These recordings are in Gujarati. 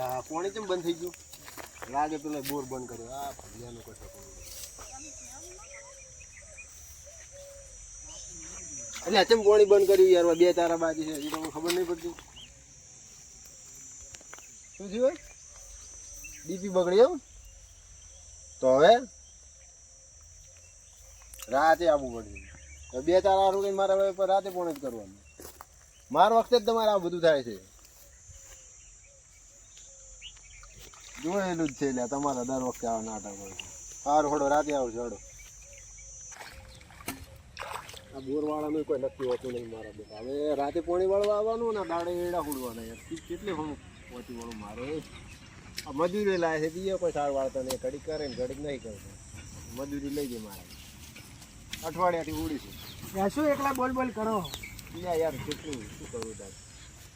આ પાણી કેમ બંધ થઈ ગયું? લાગે પેલા બોર બંધ કર્યો. આ ભગિયાનો કશો એટલે કેમ પાણી બંધ કર્યું? યાર, બે તારા બાજુ છે. હજી તમને ખબર નહીં પડતી. શું થયું ડીપી બગડી એમ? તો હવે રાતે આવવું પડ્યું. તો બે તારા હારું કઈ મારા રાતે પણ જ કરવાનું. મારા વખતે જ તમારે આ બધું થાય છે. જોયેલું જ છે એટલે તમારા દર વખતે આવા નાટક હોય છે. સારું હડો રાતે આવજો હડો આ બોરવાળાનું કોઈ નક્કી હોતું નહીં મારા બેટા. હવે રાતે પોણી વાળવા આવવાનું ને દાડે એડા ઉડવાના યાર કેટલી હું પોતી વાળું મારે? આ મજૂરી લાવે છે બીજો કોઈ સાર વાળતા નહીં. ઘડીક કરે ને ઘડીક નહીં કરતો મજૂરી લઈ જાય મારા. અઠવાડિયાથી ઉડીશું શું એકલા બોલ બોલ કરો? યાર કેટલું શું કરું તાર?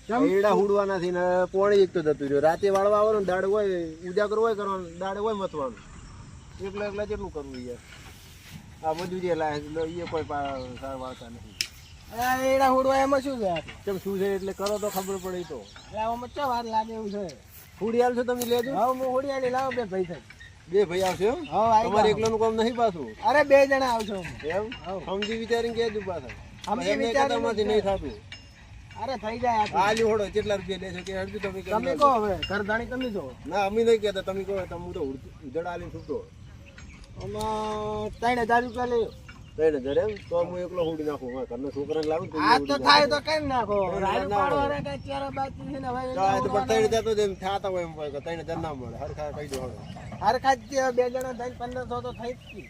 એડા હુડવા નથી ને પોણી એક તો જતું રહ્યો. રાતે વાળવા આવવાનું ને દાડે હોય ઉજાગર હોય કરવાનું દાડે હોય મતવાનું એકલા એકલા કેટલું કરવું યાર? આ મજૂરી જે લાય એ કોઈ સાર વાળતા નથી. એડા હુડવા એમાં શું છે? કેમ શું છે એટલે કરો તો ખબર પડે તો. આમાં ચા વાર લાગે એવું છે. હુડિયાલ છો તમે લેજો. હા હું હોડિયાની લાવો બે ભાઈ થાય બે ભાઈ આવશે એમ? તમારે. એકલાનું કામ નહીં પાછું? અરે બે જણા આવશો. એમ? સમજી વિચારીને કહેજો પાછા. સમજી વિચારીને નહીં થતું. અરે થઈ જાય આ તો. હોડો કેટલા રૂપિયા લેશો કે હરજુ તમે તમે કહો હવે ઘરધાણી તમે જો. ના અમે નહીં કહેતા તમે કહો તમે તો ઉધડ આલી છૂટો. આમાં ત્રણ હજાર રૂપિયા લેજો ત્રણ હજાર એમ? તો હું એકલો હુડી નાખું. હવે ઘરના છોકરાને લાવું આ તો થાય તો કઈ નાખો? ના, પાડો. અરે કાંઈ ચારો બાકી છે ને હવે તો પણ ત્રણ હજાર તો જેમ થાતા હોય એમ ત્રણ હજાર ના મળે. હરખા કહી દો હરખા જ બે જણા થઈને પંદરસો તો થઈ જ.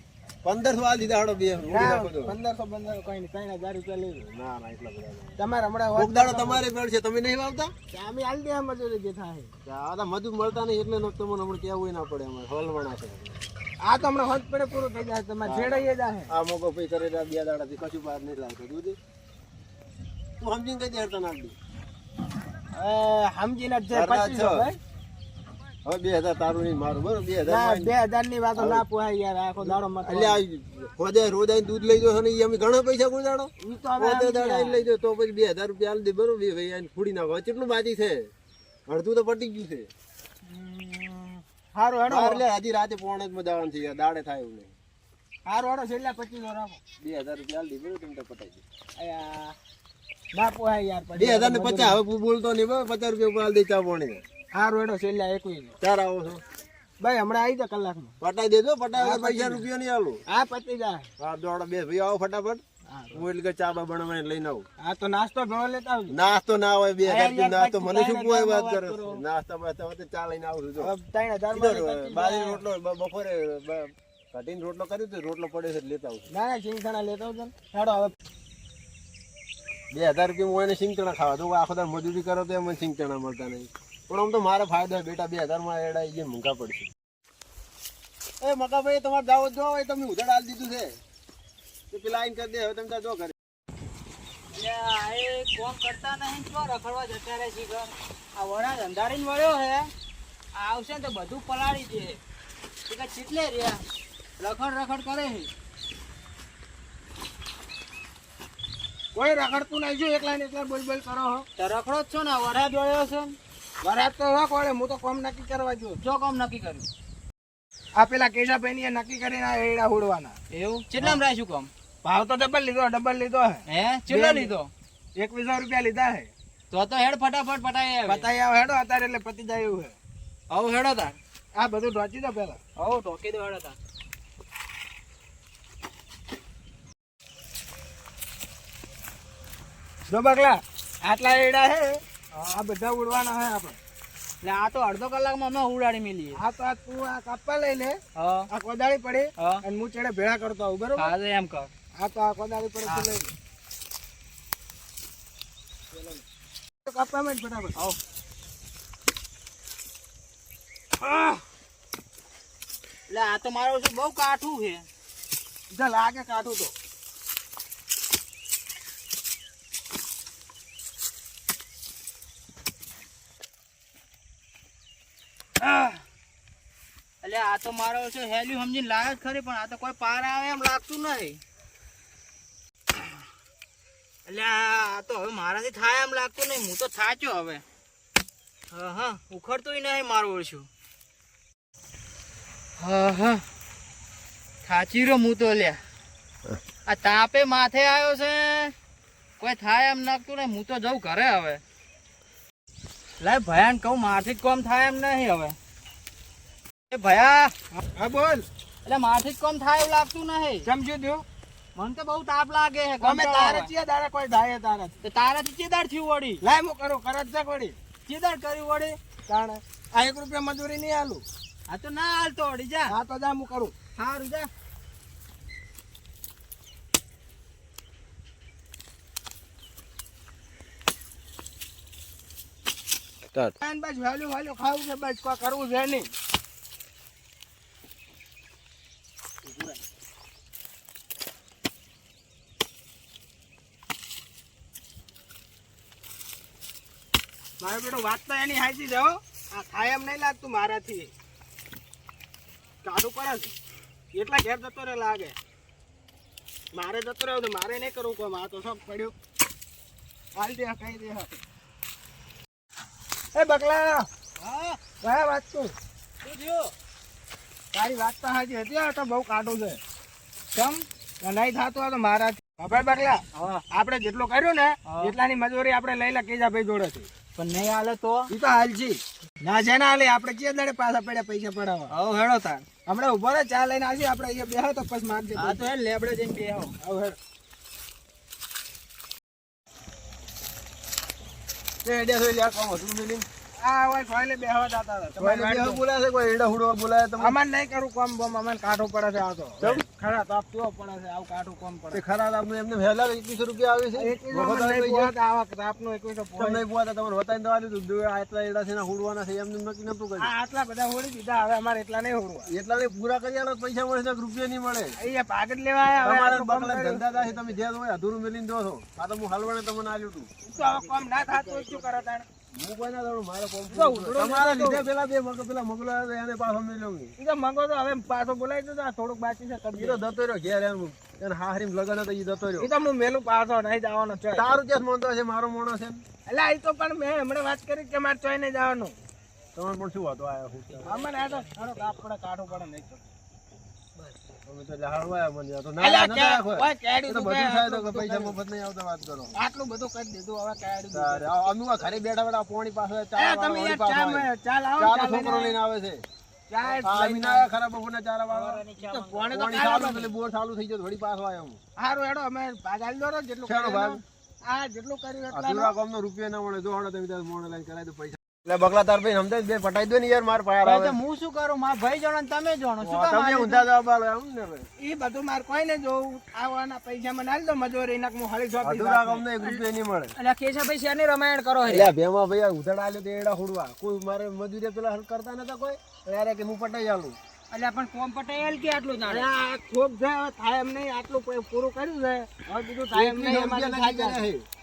પંદરસો આ લીધા હળો બે હુડી ના, નાખો તો. પંદરસો પંદરસો કઈ નહીં ત્રણ હજાર રૂપિયા લેજો ના ના એટલા બધા તમારે હમણાં કોક તમારે મેળ છે તમે નહીં વાવતા? અમે હાલ દે મજૂરી જે થાય. આ મજૂર મળતા નહીં એટલે તમને હમણાં કેવું ના પડે અમારે હલવાના છે. આ તો હમણાં પડે પૂરું થઈ જાય તમારે છેડાઈ જાય આ મોકો ભાઈ કરેલા બે દાડાથી કશું બહાર નહીં લાગતું દૂધ તું સમજીને કઈ દે હરતા નાખ દે સમજીને જ પચીસો ભાઈ. હવે બે હજાર તારું નહીં મારું બરોબર? બે હજાર બે હજારની વાતો ના પોહાય યાર આખો દાડો મત એટલે દૂધ લઈ જાઓ ને અમે ઘણા પૈસા દાડા લઈ જાઓ તો પછી બે હજાર રૂપિયા આલી દે બરોબર? ભાઈ આઈને ફૂડી નાખો કેટલું બાકી છે? અડધું તો પટી ગયું છે. સારું હેડો. બહાર હજી રાતે પોણે જ મજાવાનું છે દાડે થાય એવું નહીં. હારું હેડો છેલ્લા પચીસો રાખો બે હજાર રૂપિયા આલી દે બરોબર? તમે પટાઈ દે. ના પોહાય યાર બે હજાર ને પચાસ હવે બોલતો નહીં પચાસ રૂપિયા ઉપર આલી દે ચા પોણી હારું હેડો છેલ્લા એકવીસ ચાર આવો છો. ભાઈ હમણાં આવી કલાક કલાકમાં. પટાઈ દેજો પટાઈ પૈસા રૂપિયા નહીં આલું. હા પતી જાય હા દોડો બે ભાઈ આવો ફટાફટ. હું એટલે કે ચા બા બનાવીને લઈને આવું. હા તો નાસ્તો ભેળો લેતા આવજો. નાસ્તો ના હોય બે હજાર નાસ્તો. મને શું કોઈ વાત કરે. નાસ્તા બાસ્તા હોય તો ચા લઈને આવું છું ત્રણ હજાર રોટલો બપોરે કઢીને રોટલો કર્યો તો રોટલો પડ્યો છે લેતા આવું. ના ના સિંગદાણા લેતા આવજો. હેડો હવે. બે હજાર રૂપિયા હું એને સિંગચણા ખાવા દઉં આખો દાડો મજૂરી કરો તો એમ મને મળતા નહીં. પણ આમ તો મારે ફાયદો બેટા બે હજારમાં એડા જે મૂંઘા પડશે. એ મકાભાઈ તમારે જાવ જો એ તમે ઉધડ હાલ દીધું છે. તો પેલા આઈને કરી દે હવે તમે જો કરે કોમ કરતા નહીં તો રખડવા જતા રહે છે આ વળ્યો છે. આવશે ને તો બધું પલાળી દે. એ કે ચીટલે રહ્યા. રખડ રખડ કરે છે. કોઈ રખડતું નહીં જો એકલા ને એકલા બોલ બોલ કરો હો. રખડો જ છો ને વરાજ વળ્યો છે વરાજ તો ના વળે હું તો કોમ નક્કી કરવા જો જો કોમ નક્કી કર્યું? આ પેલા કેશાભાઈ ની નક્કી કરીને આ એડા ઉડવાના એવું? કેટલામ રાખ્યું કોમ? ભાવ તો ડબલ લીધો ડબલ લીધો હે. હે? કેટલો લીધો? એકવીસો રૂપિયા લીધા હે. તો તો હેડ ફટાફટ પટાઈ આવે. હેડો અત્યારે એટલે પતી જાય એવું હે. આવું હેડો તાર. આ બધું ઢોચી દો પેલા. આવું ટોકી દો હેડો તાર. જો બગલા આટલા એડા હે. આ બધા ઉડવાના હે આપણે. એટલે આ તો અડધો કલાકમાં અમે ઉડાડી મેલીએ. આ તો તું આ કાપવા લઈ લે. આ કોદાળી પડી અને હું ચડે ભેળા કરતો આવું બરોબર? હા એમ કર. હા તો આ કોદાળી પડી લઈ લે. કાપવા માંડ ફટાફટ. આવ. એટલે આ તો મારો બહુ કાઠું છે. જા લાગે કાઠું તો. એટલે આ તો મારો છે, હેલ્યુ સમજીને લાગે જ ખરી, પણ આ તો કોઈ પાર આવે એમ લાગતું નહીં. એટલે આ તો હવે મારાથી થાય એમ લાગતું નહીં, હું તો થાચ્યો હવે. હા હા ઉખડતું નહીં મારું ઓછું. હા હા, થાચી રહ્યો હું તો લ્યા આ તાપે માથે આવ્યો છે. કોઈ થાય એમ લાગતું નહીં, હું તો જઉં ઘરે હવે. લાય ભયાન કહું મારથી જ કોમ થાય એમ નહીં હવે. એ ભયા. હા બોલ. એટલે મારથી જ કોમ થાય એવું લાગતું નહીં. સમજ્યું દો મને તો બહુ તાપ લાગે છે અમે તારે. ચિયા દાડે કોઈ થાય તારે. તો તારાથી ચેદાર થયું વળી. લાય હું કરું કરત છે વળી. ચેદાર કર્યું વળી. તાણે આ એક રૂપિયા મજૂરી નહીં આલું. હા તો ના હાલતો વળી જા. હા તો જા હું કરું. સારું જા. આને બસ વહેલું વહેલું ખાવું છે, બસ કોઈ કરવું છે નહીં. મારો બેટો વાત તો એની હાચી છે આ થાય એમ નહીં લાગતું મારાથી. કાઢું પડે છે એટલા ઘેર જતો રહે લાગે. મારે જતો રહ્યો મારે નહીં કરવું, કોઈ આ તો સબ પડ્યું. હાલ દે કહી દે. એ બકલા હા. કયા વાત તું? શું થયું? તારી વાત તો હાજી હતી આ તો બહુ કાઢું છે. કેમ? નહીં થતું આ તો મારા ખબર બકલા આપણે જેટલું કર્યું ને એટલાની મજૂરી આપણે લઈ લે કેજા ભાઈ જોડેથી. પણ નહીં હાલે તો? એ તો હાલજી ના છે ના હાલે આપણે કે દાડે પાછા પડ્યા પૈસા પડાવવા? હવ હેડો તાર. હમણાં ઊભો રહે ચા લઈને આવી આપણે અહીંયા બેહો તો પછી મારજે હા તો હે લેબડે જઈને બેહો. હવે હેડ. તે એડિયા થોડી લ્યા કોમ હતું મિલિંગ આ હોય ફોઈલે બેહવા જતા હતા. તમારી કોઈ વાડી તો- કોઈ એડા હુડવા બોલાય તમે અમારે નહીં કરું કોમ બોમ અમારે પડે છે આ તો. ખરા તાપ કેવો પડે છે આવું કાઢવું કોમ પડે. ખરા આપને એમને વહેલા એકવીસો રૂપિયા આવે છે? વખત આવે તાપનું તમને. તમારે વતાઈને દવા લીધું. આટલા એડા છે ને હુડવાના છે એમને નક્કી નતું કર્યું. આટલા બધા હોડી દીધા હવે અમારે એટલા નહીં હોડવા. એટલા પૂરા કરી આલો પૈસા મળે છે રૂપિયા નહીં મળે. અહીંયા પાકટ લેવા આવ્યા બકલા ધંધા થાય તમે જ્યાં હોય અધૂરું મેલીને દો છો. આ તો હું હલવાને તમને આલ્યું હતું તો કામ ના થાતું શું કરો તાણે? તમારા લીધે પેલા બે મગ પેલા મગલો એને પાછો મેલ્યો નહીં તો હવે પાછો બોલાવી દીધો આ થોડુંક બાકી છે કરી તો જતો રહ્યો ઘેર એમ એને હાહરીમ લગન ઈ રહ્યો. તો હું મેલું પાછો નહીં જવાનો છે તારું ક્યાં મોનતો છે મારો મોણો છે એટલે ઈ તો પણ મેં હમણાં વાત કરી કે મારે ચોય નહીં જવાનું. તમારે પણ શું હતો આવ્યા? અમારે આ તો કાઢવું પડે નહીં છોકરો લઈને આવે છે. જેટલું કર્યું. રૂપિયા ના મળે. જો તમે તારે લઈને કરાય તો પૈસા એટલે બગલા તાર ભાઈ સમજાય બે પટાઈ દો ને યાર માર પાર આવે. હું શું કરું? માર ભાઈ જાણો તમે જાણો શું કામ તમે ઊંધા જવાબ આલો એમ ને ભાઈ. ઈ બધું માર કોઈ ને જોવું આવાના પૈસા મને આલ દો મજૂરી નાખ હું હળી સોંપી અધૂરા દઉં. કામનો એક રૂપિયા નહીં મળે. એટલે કેશાભાઈ શેની રમાયણ કરો એટલે ભેમા ભાઈ ઉધડા આલ્યો તે એડા ખોડવા કોઈ મારે મજૂરી પેલા હલ કરતા નતા કોઈ? અરે કે હું પટાઈ આલું. એટલે પણ કોમ પટેલ કે આટલું જાણે આ ખોબ છે થાય એમ નહીં આટલું પૂરું કર્યું છે. હવે બીજું થાય એમ નહીં નક્કી થાય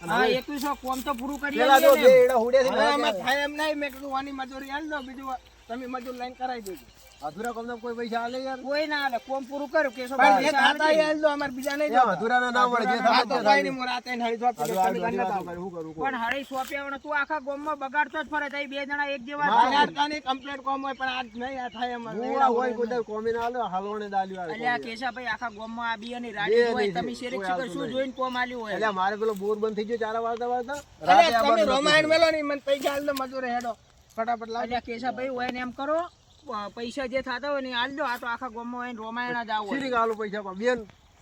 હા એકવીસો કોમ તો પૂરું કરી પેલા બે એડા છે ને થાય એમ નહીં મેં કીધું આની મજૂરી આલ દો બીજું તમે મજૂર લાઈન કરાવી દેજો. અધૂરા કોમ કોઈ પૈસા આલે યાર. કોઈ ના આલે કોમ પૂરું કર્યું પણ કેશોભાઈ જે ખાતા એ દો અમારે બીજા નહીં એમ જોતા. અધૂરાના ના મળે જે થાય તો કઈ. નહીં હું રાતે એને હળી સોંપી તમે અધૂરી ઘરના વાતો થાઓ. કરું પણ હળી સોંપ્યા તું આખા ગામમાં બગાડતો જ ફરે તઈ બે જણા એક જેવા યાર તને છો. કોમ હોય પણ આજ નહીં આ થાય અમાર. હું હોય કોઈ કોમી ના આલે હાલવાને દાલ્યું આવે અલ્યા આ કેશાભાઈ આખા ગામમાં આ બિયાની રાડી હોય તમે શીખર આવતું શું. જોઈને કોમ આલ્યું હોય? એટલે મારે પેલો બોર બંધ થઈ ગયો ચારા વાળતા વાળતા. તમે રોમાયણ મેલો નહીં મને પૈસા આલ દો મજૂર હેડો. ફટાફટ લાવજો કેસા કેશાભાઈ હોય ને એમ કરો. પૈસા જે થતા હોય ને એ આલ દો આ તો આખા ગામમાં હોય ને રોમાયણ જ આવો. હોય. ગાલો પૈસા બેન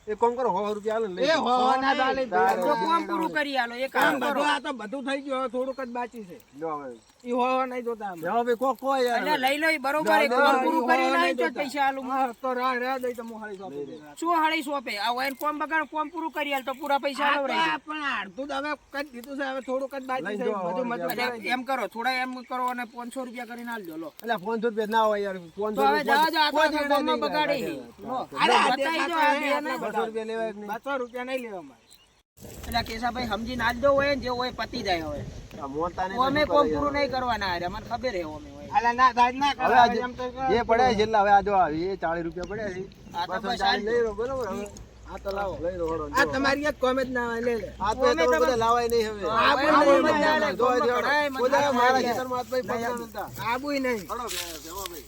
એક કામ કરો હો રૂપિયા આલે એ. હો ના ચાલે તો કોમ પૂરું કરી આલો એ કામ કરો. બધું આ તો બધું થઈ ગયું હવે થોડુંક જ બાકી છે. લ્યો હવે. ઈ હો હો નહીં જોતા અમે. જાઓ કોક કોઈ એટલે લઈ લો બરોબર પૂરું કરી તો પૈસા આલું. તો રાહ રાહ દઈ તો હું હાલી સોંપી શું હળી સોંપે? આ હોય કોમ બગાડ કોમ પૂરું કરી આલ તો પૂરા પૈસા આલો રહી પણ અડધું તો હવે કરી દીધું છે હવે થોડું જ બાકી લઈ છે બધું એમ કરો થોડા એમ કરો અને પાંચસો રૂપિયા કરીને આલજો લો. એટલે પાંચસો રૂપિયા ના હોય યાર હવે જવા આખા બગાડી અરે દો આ રૂપિયા નહીં? લેવા મારે એટલે કેશાભાઈ સમજીને દો હોય ને જે હોય પતી જાય હવે અમે કોમ પૂરું નહીં કરવાના અરે મને ખબર હે અમે હોય અલા ના થાય ના યાર? હવે કરાવે આ એમ તો જે- જે પડ્યા હવે આ જો આ ચાલીસ રૂપિયા પડ્યા છે આ તો. લઈ લો બરોબર હવે આ તો લાવો લઈ લો આ તમારી એક કોમ ના હોય, લે આ તો બધા લાવાય નહીં હવે આ પણ આ નહીં, બધા નહીં, લાવાય. જો, જો, મારા ખેતરમાં હાથ ભાઈ પગના નતા. આબુય નહીં હળો, ભાઈ.